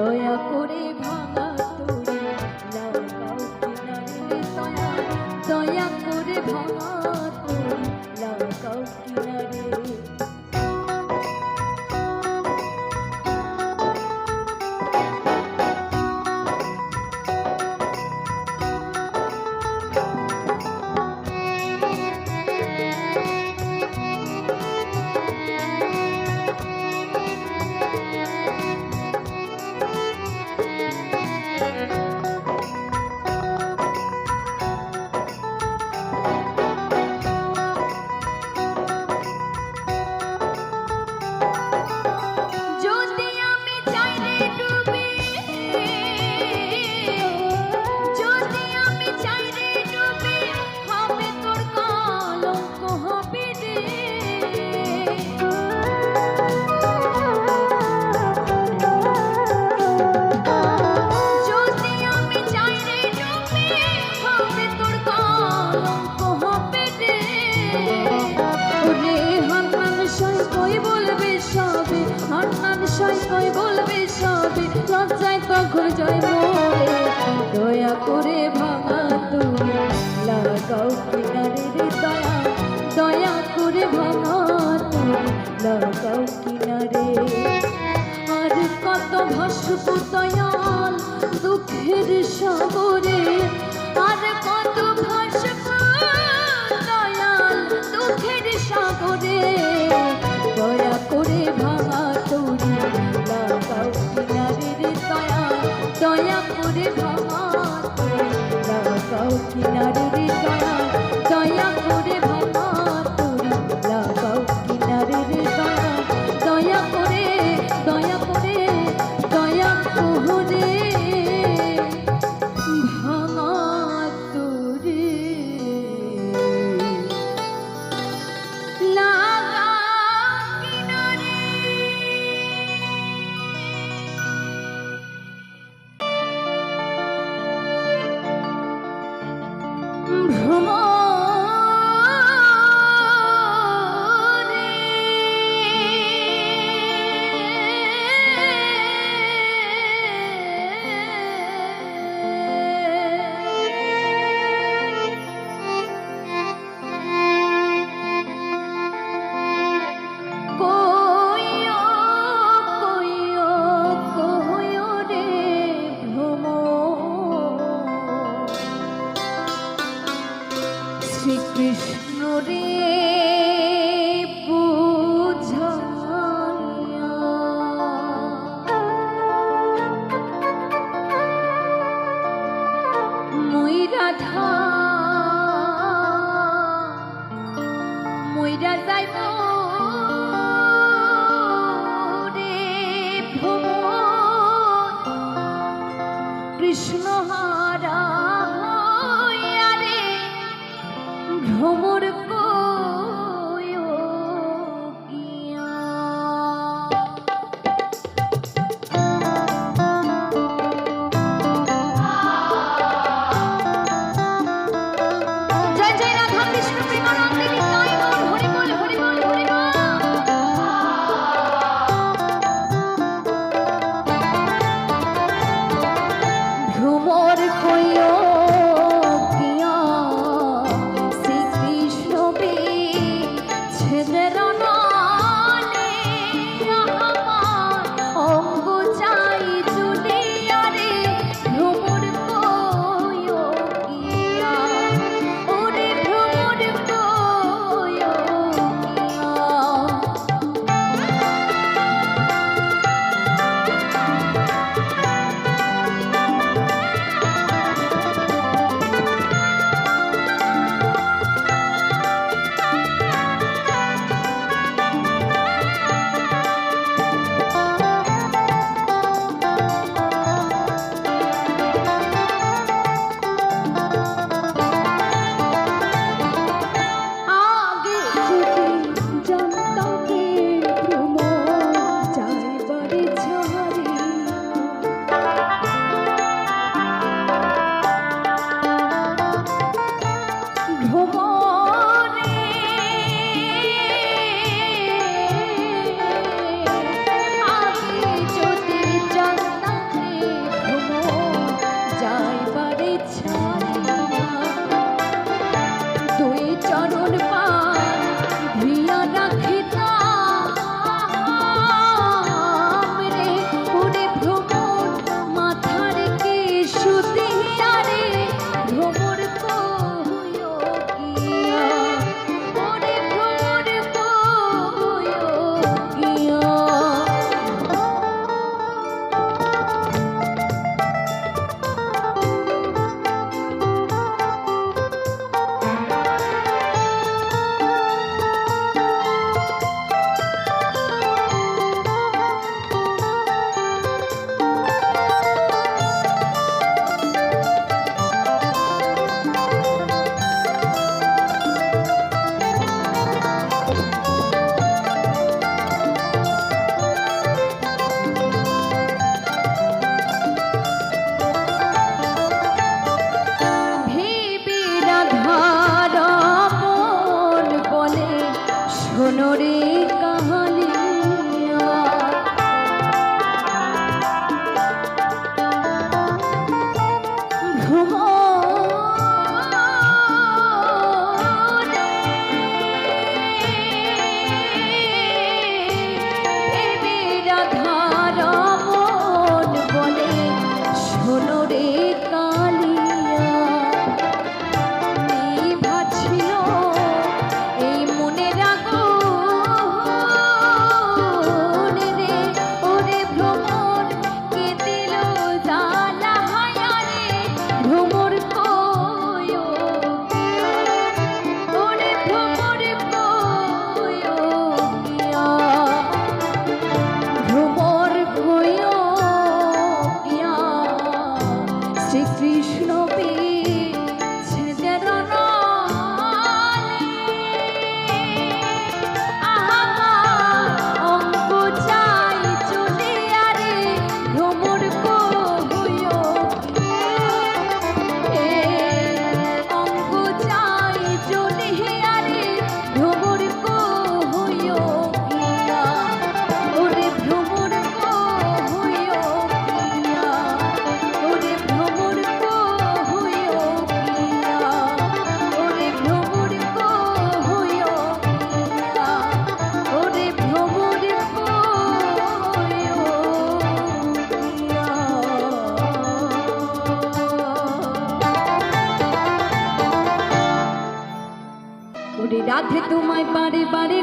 দয়া করে রাধে তোমায়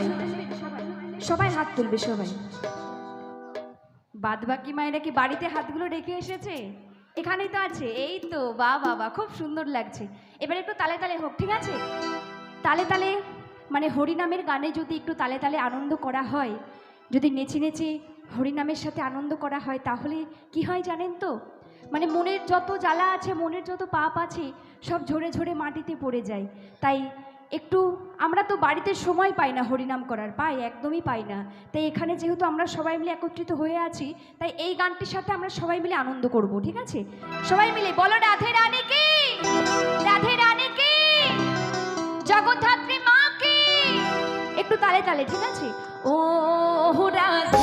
সবাই সবাই হাত তুলবে, সবাই। বাদ বাকি মায়েরা কি বাড়িতে হাতগুলো রেখে এসেছে? এখানেই তো আছে। এই তো, বা বাবা খুব সুন্দর লাগছে। এবার একটু তালে তালে হোক, ঠিক আছে? তালে তালে মানে হরিনামের গানে যদি একটু তালে তালে আনন্দ করা হয়, যদি নেচে নেচে হরিনামের সাথে আনন্দ করা হয়, তাহলে কি হয় জানেন তো? মানে মনের যত জ্বালা আছে, মনের যত পাপ আছে, সব ঝরে ঝরে মাটিতে পড়ে যায়। তাই একটু আমরা তো বাড়িতে সময় পাই না হরিনাম করার, পাই, একদমই পাই না। তাই এখানে যেহেতু আমরা সবাই মিলে একত্রিত হয়ে আছি, তাই এই গানটির সাথে আমরা সবাই মিলে আনন্দ করব, ঠিক আছে? সবাই মিলে বলো, রাধে রানী কি? রাধে রানী কি? জগদ্ধাত্রী মা কি? একটু তালে তালে, ঠিক আছে? ও রাধে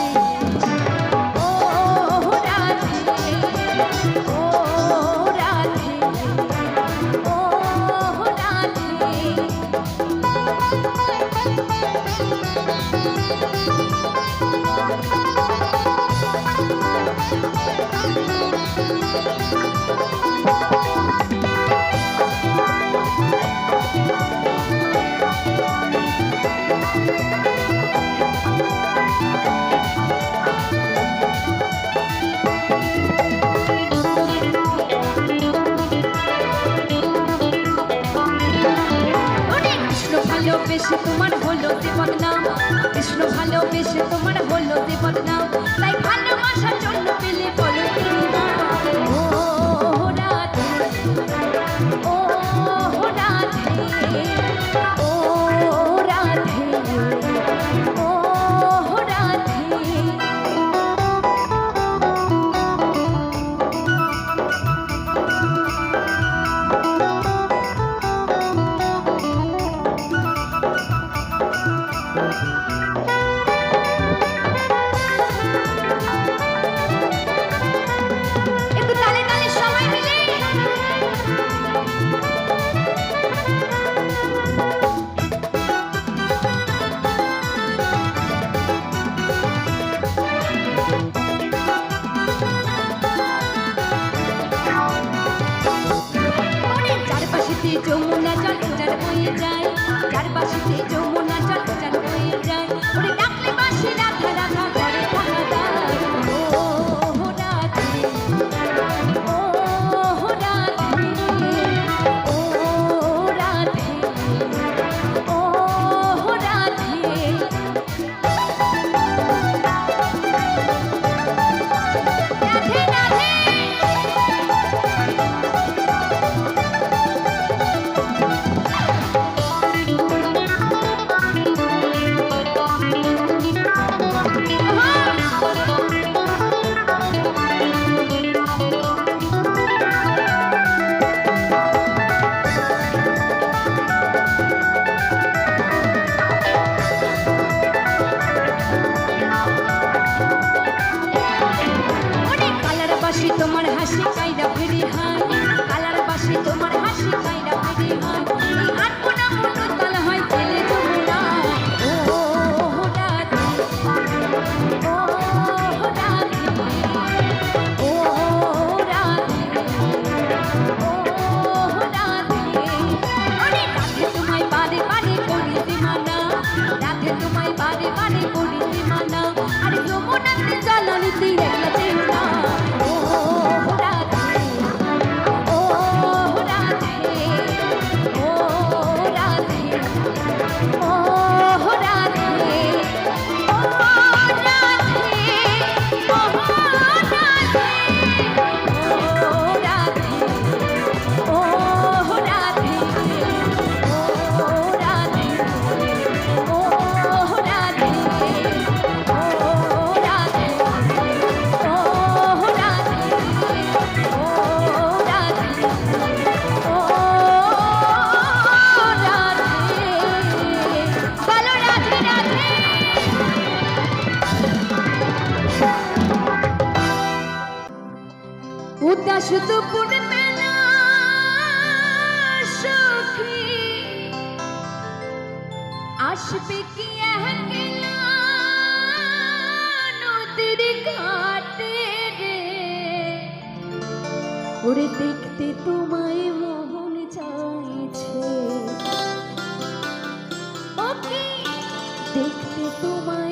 ভালোবেসে তোমার হলো যে বদনাম 你就 দেখতে তোমার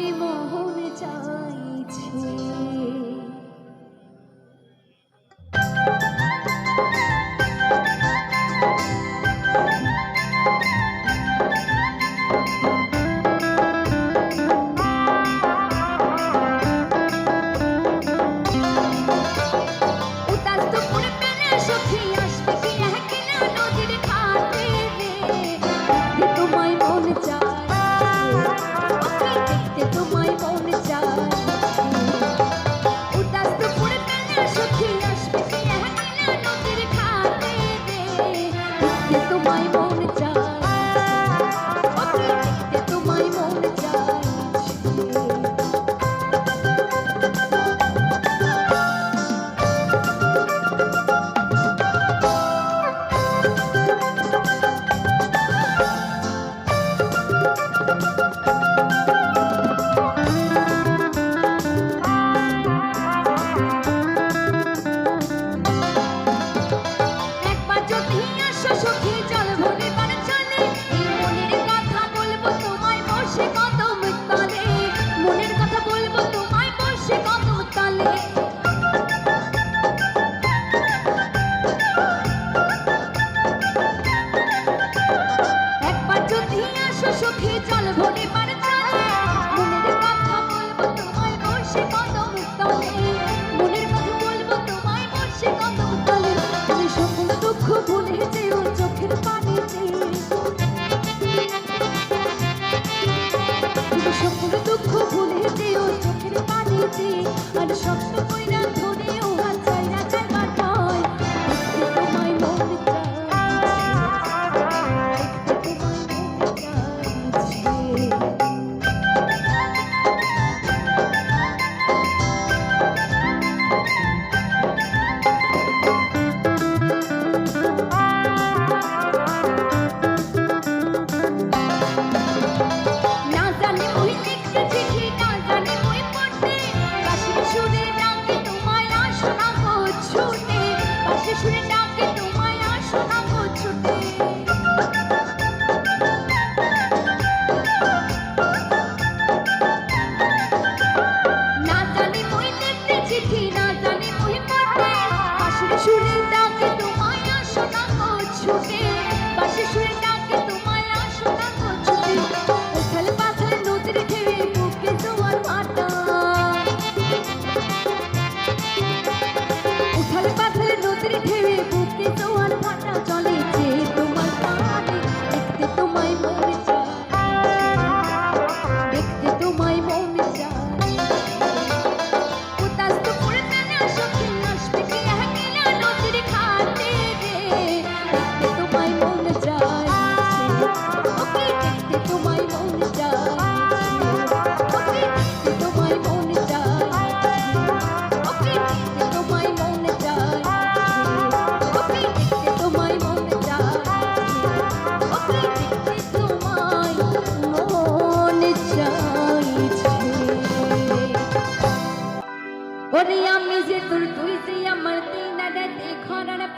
করি মিজে যে তোর তুই যে আমার তিনা রাতে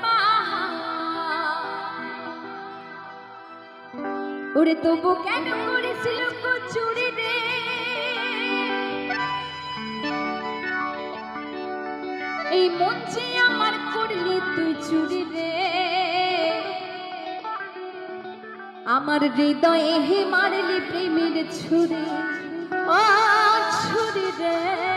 পা ওরে তবু কেন করেছিল কচুরি রে? এই মঞ্চে আমার করলি তুই চুরি রে? আমার হৃদয়ে হে মারলি প্রেমের ছুরি। ও ছুরি রে।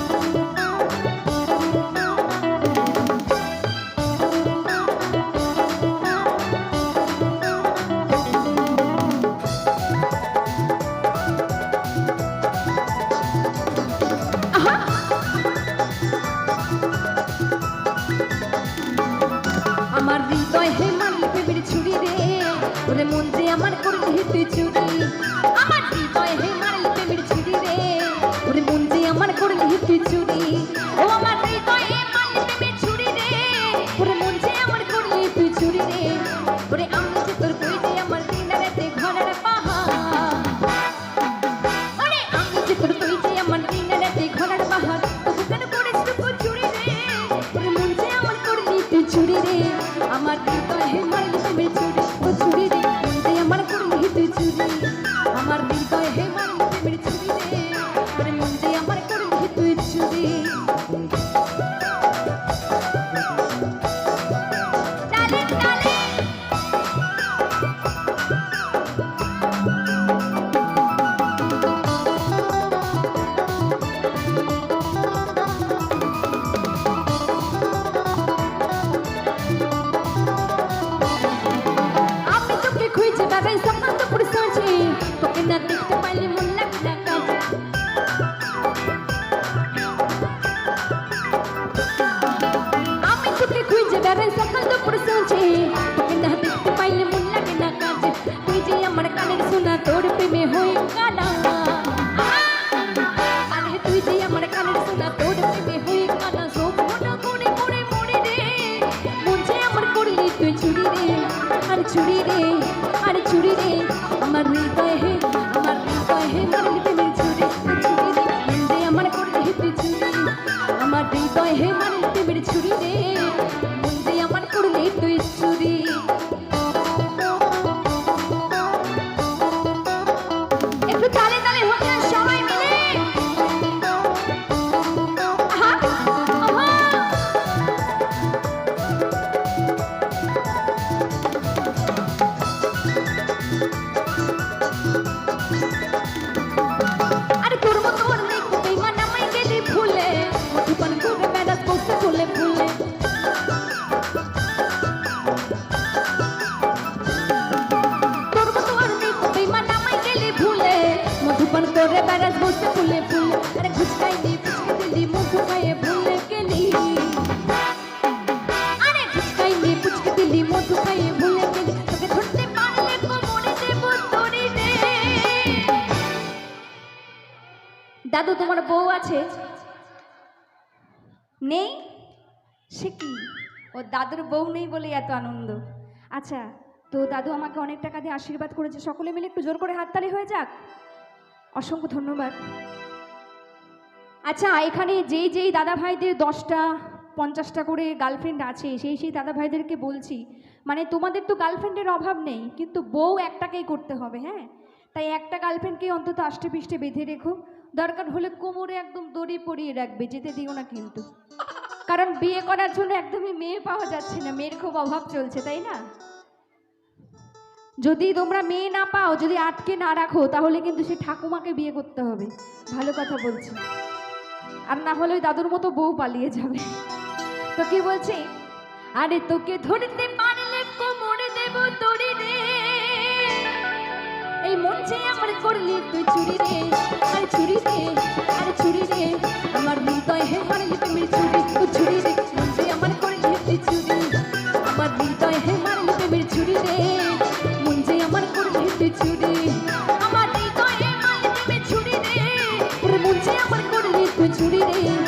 আমার কীর্তনে তোর প্রেমে বউ নেই বলে এত আনন্দ। আচ্ছা তো দাদু আমাকে অনেক টাকা দিয়ে আশীর্বাদ করেছে, সকলে মিলে একটু জোর করে হাততালি হয়ে যাক? অসংখ্য ধন্যবাদ। আচ্ছা এখানে যেই যেই দাদা ভাইদের দশটা, পঞ্চাশটা করে গার্লফ্রেন্ড আছে, সেই সেই দাদা ভাইদেরকে বলছি মানে তোমাদের তো গার্লফ্রেন্ডের অভাব নেই, কিন্তু বউ একটাকেই করতে হবে হ্যাঁ? তাই একটা গার্লফ্রেন্ডকে অন্তত আষ্টে পিষ্টে বেঁধে রেখো। দরকার হলে কোমরে একদম দড়ি পরিয়ে রাখবে, যেতে দিও না কিন্তু। কারণ বিয়ে করার জন্য একদমই মেয়ে পাওয়া যাচ্ছে না। মেয়ের খুব অভাব চলছে, তাই না? যদি তোমরা মেয়ে না পাও, যদি আটকে না রাখো, তাহলে কিন্তু সে ঠাকুমাকে বিয়ে করতে হবে। ভালো কথা বলছি। আর না হলে ওই দাদুর মতো বউ পালিয়ে যাবে। তো কি বলছে? আরে তোকে ধরতে পারলে কোমরে দেব তোরে রে। এই মন চেয়ে আমার করলি তুই চুরি রে। আরে চুরি রে, আরে চুরি রে। আমার হৃদয় হে মারলি তুই চুরি চুরি। আমার হৃদয় মাল মারলি ছুড়ি রে। মন আমার করলি তুই ছুড়ি রে?